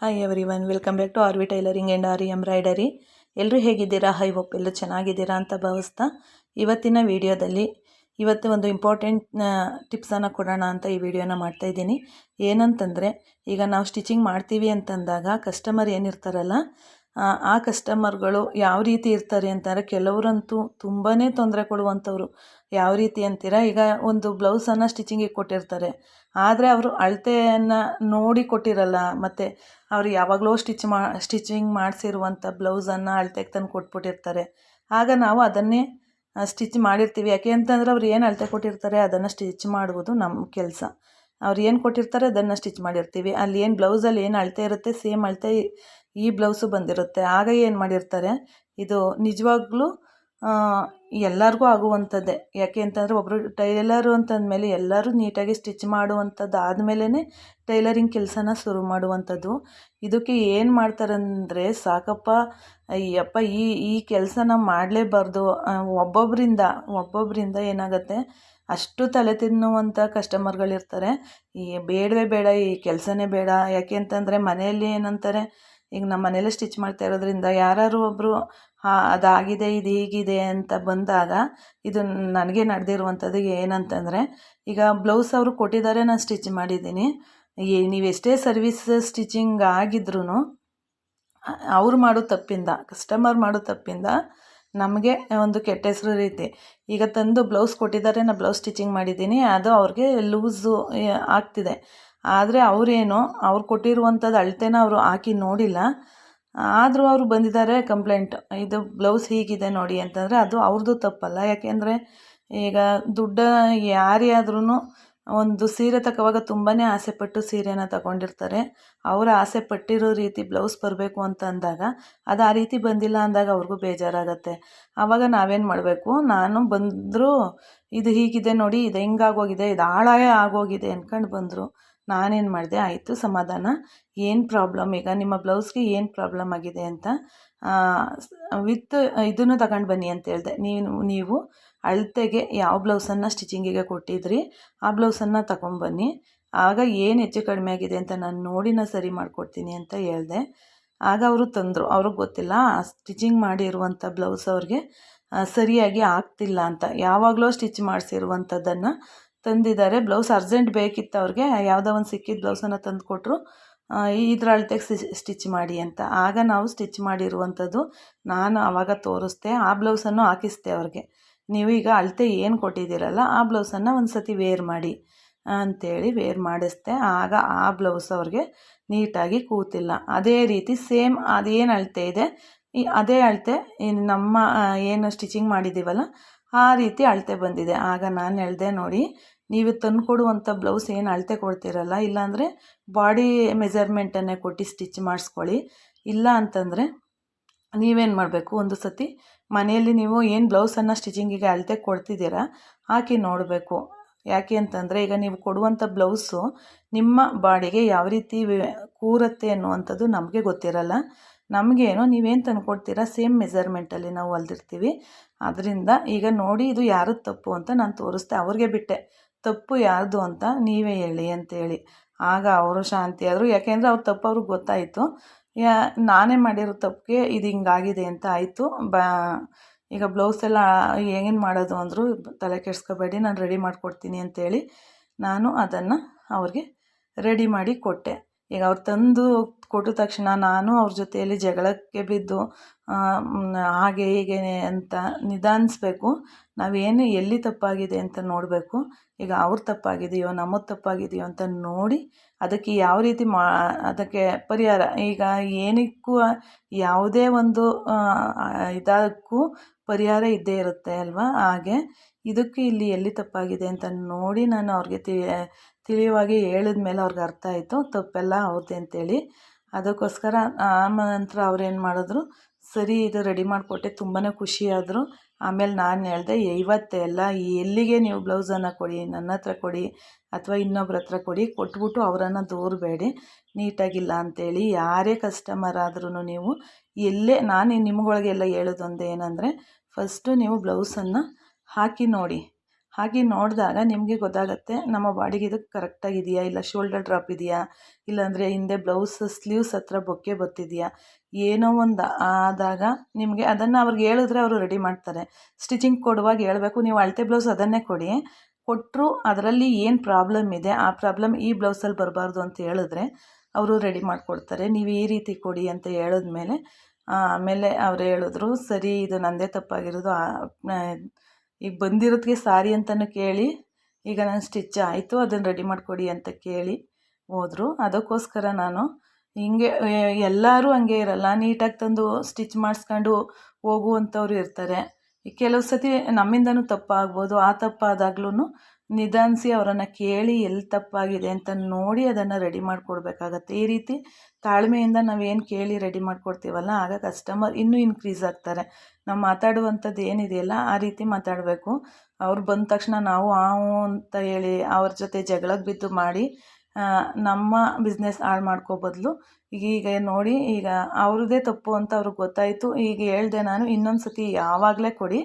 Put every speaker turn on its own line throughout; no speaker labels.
Hi everyone welcome back to R V tailoring and R embroidery ಎಲ್ಲರೂ ಹೇಗಿದ್ದೀರಾ? High hope ಎಲ್ಲರೂ ಚೆನ್ನಾಗಿದ್ದೀರಾ ಅಂತ ಭಾವಿಸ್ತಾ ಇವತ್ತಿನ ವಿಡಿಯೋದಲ್ಲಿ ಇವತ್ತು ಒಂದು ಇಂಪಾರ್ಟೆಂಟ್ ಟಿಪ್ಸನ್ನು ಕೊಡೋಣ ಅಂತ ಈ ವಿಡಿಯೋನ ಮಾಡ್ತಾಯಿದ್ದೀನಿ ಏನಂತಂದರೆ, ಈಗ ನಾವು ಸ್ಟಿಚಿಂಗ್ ಮಾಡ್ತೀವಿ ಅಂತಂದಾಗ ಕಸ್ಟಮರ್ ಏನಿರ್ತಾರಲ್ಲ ಆ ಕಸ್ಟಮರ್ಗಳು ಯಾವ ರೀತಿ ಇರ್ತಾರೆ ಅಂತಂದರೆ ಕೆಲವರಂತೂ ತುಂಬಾ ತೊಂದರೆ ಕೊಡುವಂಥವ್ರು. ಯಾವ ರೀತಿ ಅಂತೀರಾ? ಈಗ ಒಂದು ಬ್ಲೌಸನ್ನು ಸ್ಟಿಚಿಂಗಿಗೆ ಕೊಟ್ಟಿರ್ತಾರೆ. ಆದರೆ ಅವರು ಅಳತೆಯನ್ನು ನೋಡಿ ಕೊಟ್ಟಿರಲ್ಲ, ಮತ್ತು ಅವರು ಯಾವಾಗಲೋ ಸ್ಟಿಚ್ ಮಾ ಸ್ಟಿಚಿಂಗ್ ಮಾಡಿಸಿರುವಂಥ ಬ್ಲೌಸನ್ನು ಅಳತೆಗೆ ತಂದು ಕೊಟ್ಬಿಟ್ಟಿರ್ತಾರೆ. ಆಗ ನಾವು ಅದನ್ನೇ ಸ್ಟಿಚ್ ಮಾಡಿರ್ತೀವಿ. ಯಾಕೆ ಅಂತಂದರೆ ಅವ್ರು ಏನು ಅಳತೆ ಕೊಟ್ಟಿರ್ತಾರೆ, ಅದನ್ನು ಸ್ಟಿಚ್ ಮಾಡುವುದು ನಮ್ಮ ಕೆಲಸ. ಅವ್ರು ಏನು ಕೊಟ್ಟಿರ್ತಾರೆ ಅದನ್ನು ಸ್ಟಿಚ್ ಮಾಡಿರ್ತೀವಿ. ಅಲ್ಲಿ ಏನು ಬ್ಲೌಸಲ್ಲಿ ಏನು ಅಳತೆ ಇರುತ್ತೆ ಸೇಮ್ ಅಳತೆ ಈ ಬ್ಲೌಸು ಬಂದಿರುತ್ತೆ. ಆಗ ಏನು ಮಾಡಿರ್ತಾರೆ, ಇದು ನಿಜವಾಗ್ಲೂ ಎಲ್ಲರಿಗೂ ಆಗುವಂಥದ್ದೇ ಯಾಕೆ ಅಂತಂದರೆ ಒಬ್ಬರು ಟೈಲರು ಅಂತಂದಮೇಲೆ ಎಲ್ಲರೂ ನೀಟಾಗಿ ಸ್ಟಿಚ್ ಮಾಡುವಂಥದ್ದು ಆದಮೇಲೆ ಟೈಲರಿಂಗ್ ಕೆಲಸನ ಶುರು ಮಾಡುವಂಥದ್ದು ಇದಕ್ಕೆ ಏನು ಮಾಡ್ತಾರಂದರೆ, ಸಾಕಪ್ಪ, ಅಯ್ಯಪ್ಪ, ಈ ಈ ಕೆಲಸನ ಮಾಡಲೇಬಾರ್ದು. ಒಬ್ಬೊಬ್ಬರಿಂದ ಒಬ್ಬೊಬ್ಬರಿಂದ ಏನಾಗುತ್ತೆ ಅಷ್ಟು ತಲೆ ತಿನ್ನುವಂಥ ಕಸ್ಟಮರ್ಗಳಿರ್ತಾರೆ ಈ ಬೇಡವೇ ಬೇಡ, ಈ ಕೆಲಸನೇ ಬೇಡ. ಯಾಕೆ ಅಂತಂದರೆ ಮನೆಯಲ್ಲಿ ಏನಂತಾರೆ, ಈಗ ನಮ್ಮ ಮನೇಲೆ ಸ್ಟಿಚ್ ಮಾಡ್ತಾ ಇರೋದ್ರಿಂದ ಯಾರಾದ್ರು ಒಬ್ಬರು ಹಾಂ, ಅದಾಗಿದೆ ಇದು ಹೀಗಿದೆ ಅಂತ ಬಂದಾಗ ಇದು ನನಗೆ ನಡೆದಿರುವಂಥದ್ದು ಏನಂತಂದರೆ, ಈಗ ಬ್ಲೌಸ್ ಅವರು ಕೊಟ್ಟಿದ್ದಾರೆ, ನಾನು ಸ್ಟಿಚ್ ಮಾಡಿದ್ದೀನಿ. ಏ, ನೀವು ಎಷ್ಟೇ ಸರ್ವಿಸ್ ಸ್ಟಿಚಿಂಗ್ ಆಗಿದ್ರೂ ಅವ್ರು ಮಾಡೋ ತಪ್ಪಿಂದ ಕಸ್ಟಮರ್ ಮಾಡೋ ತಪ್ಪಿಂದ ನಮಗೆ ಒಂದು ಕೆಟ್ಟ ಹೆಸರು ರೀತಿ ಈಗ ತಂದು ಬ್ಲೌಸ್ ಕೊಟ್ಟಿದ್ದಾರೆ ನಾನು ಬ್ಲೌಸ್ ಸ್ಟಿಚಿಂಗ್ ಮಾಡಿದ್ದೀನಿ, ಅದು ಅವ್ರಿಗೆ ಲೂಸು ಆಗ್ತಿದೆ. ಆದರೆ ಅವರೇನು, ಅವ್ರು ಕೊಟ್ಟಿರುವಂಥದ್ದು ಅಳತೆನ ಅವರು ಹಾಕಿ ನೋಡಿಲ್ಲ. ಆದರೂ ಅವರು ಬಂದಿದ್ದಾರೆ ಕಂಪ್ಲೇಂಟ್ ಇದು ಬ್ಲೌಸ್ ಹೀಗಿದೆ ನೋಡಿ ಅಂತಂದರೆ ಅದು ಅವ್ರದ್ದು ತಪ್ಪಲ್ಲ. ಯಾಕೆಂದರೆ ಈಗ ದುಡ್ಡು ಯಾರೇ ಆದ್ರೂ ಒಂದು ಸೀರೆ ತಗೋವಾಗ ತುಂಬಾ ಆಸೆಪಟ್ಟು ಸೀರೆನ ತಗೊಂಡಿರ್ತಾರೆ. ಅವರು ಆಸೆ ಪಟ್ಟಿರೋ ರೀತಿ ಬ್ಲೌಸ್ ಬರಬೇಕು ಅಂತ ಅಂದಾಗ ಅದು ಆ ರೀತಿ ಬಂದಿಲ್ಲ ಅಂದಾಗ ಅವ್ರಿಗೂ ಬೇಜಾರಾಗತ್ತೆ. ಆವಾಗ ನಾವೇನು ಮಾಡಬೇಕು? ನಾನು ಬಂದರೂ ಇದು ಹೀಗಿದೆ ನೋಡಿ, ಇದು ಹೆಂಗಾಗೋಗಿದೆ, ಇದು ಹಾಳಾಗೇ ಆಗೋಗಿದೆ ಅಂದ್ಕೊಂಡು ಬಂದರು. ನಾನೇನು ಮಾಡಿದೆ? ಆಯಿತು, ಸಮಾಧಾನ. ಏನು ಪ್ರಾಬ್ಲಮ್? ಈಗ ನಿಮ್ಮ ಬ್ಲೌಸ್ಗೆ ಏನು ಪ್ರಾಬ್ಲಮ್ ಆಗಿದೆ ಅಂತ ವಿತ್ ಇದನ್ನು ತಗೊಂಡು ಬನ್ನಿ ಅಂತ ಹೇಳಿದೆ. ನೀನು, ನೀವು ಅಳತೆಗೆ ಯಾವ ಬ್ಲೌಸನ್ನು ಸ್ಟಿಚಿಂಗಿಗೆ ಕೊಟ್ಟಿದ್ರಿ, ಆ ಬ್ಲೌಸನ್ನು ತಗೊಂಡ್ಬನ್ನಿ. ಆಗ ಏನು ಹೆಚ್ಚು ಕಡಿಮೆ ಆಗಿದೆ ಅಂತ ನಾನು ನೋಡಿ ನಾನು ಸರಿ ಮಾಡಿಕೊಡ್ತೀನಿ ಅಂತ ಹೇಳಿದೆ. ಆಗ ಅವರು ತಂದರು. ಅವ್ರಿಗೆ ಗೊತ್ತಿಲ್ಲ ಸ್ಟಿಚಿಂಗ್ ಮಾಡಿರುವಂಥ ಬ್ಲೌಸ್ ಅವ್ರಿಗೆ ಸರಿಯಾಗಿ ಆಗ್ತಿಲ್ಲ ಅಂತ. ಯಾವಾಗಲೂ ಸ್ಟಿಚ್ ಮಾಡಿಸಿರುವಂಥದ್ದನ್ನು ತಂದಿದ್ದಾರೆ. ಬ್ಲೌಸ್ ಅರ್ಜೆಂಟ್ ಬೇಕಿತ್ತು ಅವ್ರಿಗೆ, ಯಾವುದೋ ಒಂದು ಸಿಕ್ಕಿದ ಬ್ಲೌಸನ್ನು ತಂದು ಕೊಟ್ಟರು ಇದ್ರ ಅಳತೆಗೆ ಸ್ಟಿಚ್ ಮಾಡಿ ಅಂತ. ಆಗ ನಾವು ಸ್ಟಿಚ್ ಮಾಡಿರುವಂಥದ್ದು ನಾನು ಆವಾಗ ತೋರಿಸ್ದೆ, ಆ ಬ್ಲೌಸನ್ನು ಹಾಕಿಸ್ದೆ ಅವ್ರಿಗೆ. ನೀವು ಈಗ ಅಳತೆ ಏನು ಕೊಟ್ಟಿದ್ದೀರಲ್ಲ, ಆ ಬ್ಲೌಸನ್ನು ಒಂದು ಸತಿ ವೇರ್ ಮಾಡಿ ಅಂಥೇಳಿ ವೇರ್ ಮಾಡಿಸ್ದೆ. ಆಗ ಆ ಬ್ಲೌಸ್ ಅವ್ರಿಗೆ ನೀಟಾಗಿ ಕೂತಿಲ್ಲ. ಅದೇ ರೀತಿ ಸೇಮ್ ಅದೇನು ಅಳತೆ ಇದೆ, ಈ ಅದೇ ಅಳತೆ ನಮ್ಮ ಏನು ಸ್ಟಿಚಿಂಗ್ ಮಾಡಿದ್ದೀವಲ್ಲ ಆ ರೀತಿ ಅಳತೆ ಬಂದಿದೆ. ಆಗ ನಾನು ಹೇಳಿದೆ ನೋಡಿ, ನೀವು ತಂದು ಕೊಡುವಂಥ ಬ್ಲೌಸ್ ಏನು ಅಳತೆ ಕೊಡ್ತೀರಲ್ಲ, ಇಲ್ಲಾಂದರೆ ಬಾಡಿ ಮೆಜರ್ಮೆಂಟನ್ನೇ ಕೊಟ್ಟು ಸ್ಟಿಚ್ ಮಾಡಿಸ್ಕೊಳ್ಳಿ. ಇಲ್ಲ ಅಂತಂದರೆ ನೀವೇನು ಮಾಡಬೇಕು? ಒಂದು ಸತಿ ಮನೆಯಲ್ಲಿ ನೀವು ಏನು ಬ್ಲೌಸನ್ನು ಸ್ಟಿಚಿಂಗಿಗೆ ಅಳತೆ ಕೊಡ್ತಿದ್ದೀರಾ? ಹಾಕಿ ನೋಡಬೇಕು. ಯಾಕೆ ಅಂತಂದರೆ ಈಗ ನೀವು ಕೊಡುವಂಥ ಬ್ಲೌಸು ನಿಮ್ಮ ಬಾಡಿಗೆ ಯಾವ ರೀತಿ ಕೂರುತ್ತೆ ಅನ್ನುವಂಥದ್ದು ನಮಗೆ ಗೊತ್ತಿರಲ್ಲ. ನಮಗೇನು ನೀವೇನು ತಂದು ಕೊಡ್ತೀರಾ ಸೇಮ್ ಮೆಜರ್ಮೆಂಟಲ್ಲಿ ನಾವು ಹೊಲ್ದಿರ್ತೀವಿ ಅದರಿಂದ ಈಗ ನೋಡಿ ಇದು ಯಾರದ್ದು ತಪ್ಪು ಅಂತ ನಾನು ತೋರಿಸ್ತೆ. ಅವ್ರಿಗೆ ಬಿಟ್ಟೆ. ತಪ್ಪು ಯಾರ್ದು ಅಂತ ನೀವೇ ಹೇಳಿ ಅಂತೇಳಿ ಆಗ ಅವರು ಶಾಂತಿ ಆದರು ಯಾಕೆಂದರೆ ಅವ್ರ ತಪ್ಪು ಅವ್ರಿಗೆ ಗೊತ್ತಾಯಿತು. ಯಾ, ನಾನೇ ಮಾಡಿರೋ ತಪ್ಪಿಗೆ ಇದು ಹಿಂಗಾಗಿದೆ ಅಂತ ಆಯಿತು. ಬ, ಈಗ ಬ್ಲೌಸ್ ಎಲ್ಲ ಮಾಡೋದು ಅಂದರು ತಲೆ ಕೆಡಿಸ್ಕೋಬೇಡಿ, ನಾನು ರೆಡಿ ಮಾಡಿಕೊಡ್ತೀನಿ ಅಂತೇಳಿ ನಾನು ಅದನ್ನು ಅವ್ರಿಗೆ ರೆಡಿ ಮಾಡಿ ಕೊಟ್ಟೆ. ಈಗ ಅವ್ರು ತಂದು ಕೊಟ್ಟ ತಕ್ಷಣ ನಾನು ಅವ್ರ ಜೊತೆಯಲ್ಲಿ ಜಗಳಕ್ಕೆ ಬಿದ್ದು ಹಾಗೆ ಹೀಗೆ ಅಂತ ನಿಧಾನಿಸ್ಬೇಕು. ನಾವೇನು ಎಲ್ಲಿ ತಪ್ಪಾಗಿದೆ ಅಂತ ನೋಡಬೇಕು. ಈಗ ಅವ್ರ ತಪ್ಪಾಗಿದೆಯೋ ನಮ್ಮದು ತಪ್ಪಾಗಿದೆಯೋ ಅಂತ ನೋಡಿ ಅದಕ್ಕೆ ಯಾವ ರೀತಿ ಮಾ, ಅದಕ್ಕೆ ಪರಿಹಾರ. ಈಗ ಏನಕ್ಕೂ ಯಾವುದೇ ಒಂದು ಇದಕ್ಕೂ ಪರಿಹಾರ ಇದ್ದೇ ಇರುತ್ತೆ ಅಲ್ವಾ? ಹಾಗೆ ಇದಕ್ಕೆ ಇಲ್ಲಿ ಎಲ್ಲಿ ತಪ್ಪಾಗಿದೆ ಅಂತ ನೋಡಿ ನಾನು ಅವ್ರಿಗೆ ತಿಳಿಯವಾಗಿ ಹೇಳಿದ ಮೇಲೆ ಅವ್ರಿಗೆ ಅರ್ಥ ಆಯಿತು. ತಪ್ಪೆಲ್ಲ ಅವ್ರದ್ದೆ ಅಂತೇಳಿ. ಅದಕ್ಕೋಸ್ಕರ ಆ ನಂತರ ಅವ್ರೇನು ಮಾಡಿದ್ರು, ಸರಿ ಇದು ರೆಡಿ ಮಾಡಿಕೊಟ್ಟೆ ತುಂಬಾ ಖುಷಿಯಾದರು. ಆಮೇಲೆ ನಾನು ಹೇಳಿದೆ ಇವತ್ತೇ ಎಲ್ಲ ಎಲ್ಲಿಗೆ ನೀವು ಬ್ಲೌಸನ್ನು ಕೊಡಿ, ನನ್ನ ಹತ್ರ ಕೊಡಿ ಅಥವಾ ಇನ್ನೊಬ್ರ ಹತ್ರ ಕೊಡಿ, ಕೊಟ್ಬಿಟ್ಟು ಅವರನ್ನು ದೂರಬೇಡಿ ನೀಟಾಗಿಲ್ಲ ಅಂಥೇಳಿ ಯಾರೇ ಕಸ್ಟಮರ್ ಆದ್ರೂ ನೀವು ಎಲ್ಲೇ, ನಾನು ನಿಮ್ಗಳಿಗೆಲ್ಲ ಹೇಳೋದೊಂದು ಏನಂದರೆ ಫಸ್ಟು ನೀವು ಬ್ಲೌಸನ್ನು ಹಾಕಿ ನೋಡಿ. ಹಾಗೆ ನೋಡಿದಾಗ ನಿಮಗೆ ಗೊತ್ತಾಗುತ್ತೆ, ನಮ್ಮ ಬಾಡಿಗೆ ಇದು ಕರೆಕ್ಟಾಗಿದೆಯಾ ಇಲ್ಲ ಶೋಲ್ಡರ್ ಡ್ರಾಪ್ ಇದೆಯಾ? ಇಲ್ಲಾಂದರೆ ಹಿಂದೆ ಬ್ಲೌಸ್ ಸ್ಲೀವ್ಸ್ ಹತ್ರ ಬೊಕ್ಕೆ ಬತ್ತಿದೆಯಾ? ಏನೋ ಒಂದು ಆದಾಗ ನಿಮಗೆ ಅದನ್ನು ಅವ್ರಿಗೆ ಹೇಳಿದ್ರೆ ಅವರು ರೆಡಿ ಮಾಡ್ತಾರೆ. ಸ್ಟಿಚಿಂಗ್ ಕೊಡುವಾಗ ಹೇಳಬೇಕು, ನೀವು ಅಳತೆ ಬ್ಲೌಸ್ ಅದನ್ನೇ ಕೊಡಿ. ಕೊಟ್ಟರು ಅದರಲ್ಲಿ ಏನು ಪ್ರಾಬ್ಲಮ್ ಇದೆ, ಆ ಪ್ರಾಬ್ಲಮ್ ಈ ಬ್ಲೌಸಲ್ಲಿ ಬರಬಾರ್ದು ಅಂತ ಹೇಳಿದ್ರೆ ಅವರು ರೆಡಿ ಮಾಡಿಕೊಡ್ತಾರೆ. ನೀವು ಈ ರೀತಿ ಕೊಡಿ ಅಂತ ಹೇಳಿದ್ಮೇಲೆ, ಆಮೇಲೆ ಅವ್ರು ಹೇಳಿದ್ರು, ಸರಿ, ಇದು ನನ್ನದೇ ತಪ್ಪಾಗಿರೋದು ಈಗ ಬಂದಿರೋದಕ್ಕೆ ಸಾರಿ ಅಂತಲೂ ಕೇಳಿ, ಈಗ ನಾನು ಸ್ಟಿಚ್ ಆಯಿತು, ಅದನ್ನು ರೆಡಿ ಮಾಡಿಕೊಡಿ ಅಂತ ಕೇಳಿ ಹೋದರು. ಅದಕ್ಕೋಸ್ಕರ ನಾನು ಹಿಂಗೆ ಎಲ್ಲರೂ ಹಂಗೆ ಇರಲ್ಲ, ನೀಟಾಗಿ ತಂದು ಸ್ಟಿಚ್ ಮಾಡಿಸ್ಕೊಂಡು ಹೋಗುವಂಥವ್ರು ಇರ್ತಾರೆ. ಕೆಲವು ಸತಿ ನಮ್ಮಿಂದನೂ ತಪ್ಪಾಗ್ಬೋದು, ಆ ತಪ್ಪಾದಾಗ್ಲೂ ನಿಧಾನಿಸಿ ಅವರನ್ನು ಕೇಳಿ ಎಲ್ಲಿ ತಪ್ಪಾಗಿದೆ ಅಂತ ನೋಡಿ ಅದನ್ನು ರೆಡಿ ಮಾಡಿಕೊಡ್ಬೇಕಾಗತ್ತೆ. ಈ ರೀತಿ ತಾಳ್ಮೆಯಿಂದ ನಾವೇನು ಕೇಳಿ ರೆಡಿ ಮಾಡಿಕೊಡ್ತೀವಲ್ಲ, ಆಗ ಕಸ್ಟಮರ್ ಇನ್ನೂ ಇನ್ಕ್ರೀಸ್ ಆಗ್ತಾರೆ. ನಾವು ಮಾತಾಡುವಂಥದ್ದು ಏನಿದೆಯಲ್ಲ, ಆ ರೀತಿ ಮಾತಾಡಬೇಕು. ಅವ್ರು ಬಂದ ತಕ್ಷಣ ನಾವು ಆವು ಅಂತ ಹೇಳಿ ಅವ್ರ ಜೊತೆ ಜಗಳಕ್ಕೆ ಬಿದ್ದು ಮಾಡಿ ನಮ್ಮ ಬಿಸ್ನೆಸ್ ಹಾಳು ಮಾಡ್ಕೋ ಬದಲು. ಈಗ ನೋಡಿ, ಈಗ ಅವ್ರದ್ದೇ ತಪ್ಪು ಅಂತ ಅವ್ರಿಗೆ ಗೊತ್ತಾಯಿತು. ಈಗ ಹೇಳ್ದೆ ನಾನು ಇನ್ನೊಂದು ಸತಿ ಯಾವಾಗಲೇ ಕೊಡಿ.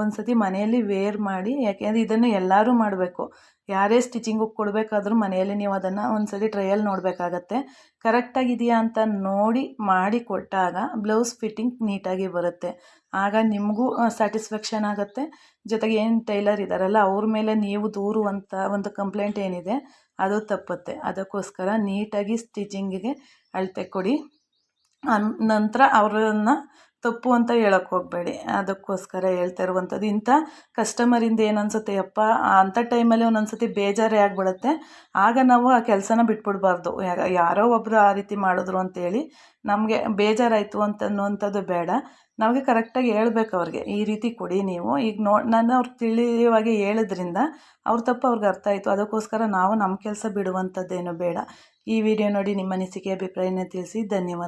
ಒಂದು ಸತಿ ಮನೆಯಲ್ಲಿ ವೇರ್ ಮಾಡಿ, ಯಾಕೆಂದರೆ ಇದನ್ನು ಎಲ್ಲರೂ ಮಾಡಬೇಕು. ಯಾರೇ ಸ್ಟಿಚಿಂಗ್ ಕೊಡಬೇಕಾದ್ರೂ ಮನೆಯಲ್ಲಿ ನೀವು ಅದನ್ನು ಒಂದು ಸತಿ ಟ್ರಯಲ್ ನೋಡಬೇಕಾಗತ್ತೆ ಕರೆಕ್ಟಾಗಿದೆಯಾ ಅಂತ ನೋಡಿ ಮಾಡಿ ಕೊಟ್ಟಾಗ ಬ್ಲೌಸ್ ಫಿಟ್ಟಿಂಗ್ ನೀಟಾಗಿ ಬರುತ್ತೆ. ಆಗ ನಿಮಗೂ ಸ್ಯಾಟಿಸ್ಫ್ಯಾಕ್ಷನ್ ಆಗುತ್ತೆ. ಜೊತೆಗೆ ಏನು ಟೈಲರ್ ಇದ್ದಾರಲ್ಲ ಅವ್ರ ಮೇಲೆ ನೀವು ದೂರುವಂಥ ಒಂದು ಕಂಪ್ಲೇಂಟ್ ಏನಿದೆ, ಅದು ತಪ್ಪುತ್ತೆ. ಅದಕ್ಕೋಸ್ಕರ ನೀಟಾಗಿ ಸ್ಟಿಚಿಂಗಿಗೆ ಅಳತೆ ಕೊಡಿ. ನಂತರ ಅವರನ್ನು ತಪ್ಪು ಅಂತ ಹೇಳೋಕ್ಕೆ ಹೋಗಬೇಡಿ. ಅದಕ್ಕೋಸ್ಕರ ಹೇಳ್ತಾ ಇರುವಂಥದ್ದು, ಇಂಥ ಕಸ್ಟಮರಿಂದ ಏನು ಯಪ್ಪ ಅಂಥ ಟೈಮಲ್ಲಿ ಒಂದೊಂದು ಬೇಜಾರೇ ಆಗಿಬಿಡುತ್ತೆ. ಆಗ ನಾವು ಆ ಕೆಲಸನ ಬಿಟ್ಬಿಡ್ಬಾರ್ದು. ಯಾರೋ ಒಬ್ಬರು ಆ ರೀತಿ ಮಾಡಿದ್ರು ಅಂತೇಳಿ ನಮಗೆ ಬೇಜಾರಾಯಿತು ಅಂತ ಅನ್ನುವಂಥದ್ದು ಬೇಡ. ನಮಗೆ ಕರೆಕ್ಟಾಗಿ ಹೇಳ್ಬೇಕು ಅವ್ರಿಗೆ, ಈ ರೀತಿ ಕೊಡಿ ನೀವು. ಈಗ ನೋ, ನಾನು ಅವ್ರು ತಿಳಿಯುವಾಗೆ ಹೇಳಿದ್ರಿಂದ ಅವ್ರ ತಪ್ಪು ಅವ್ರಿಗೆ ಅರ್ಥ ಆಯಿತು. ಅದಕ್ಕೋಸ್ಕರ ನಾವು ನಮ್ಮ ಕೆಲಸ ಬಿಡುವಂಥದ್ದೇನು ಬೇಡ. ಈ ವಿಡಿಯೋ ನೋಡಿ ನಿಮ್ಮ ಅನಿಸಿಕೆ, ಅಭಿಪ್ರಾಯನ ತಿಳಿಸಿ. ಧನ್ಯವಾದ.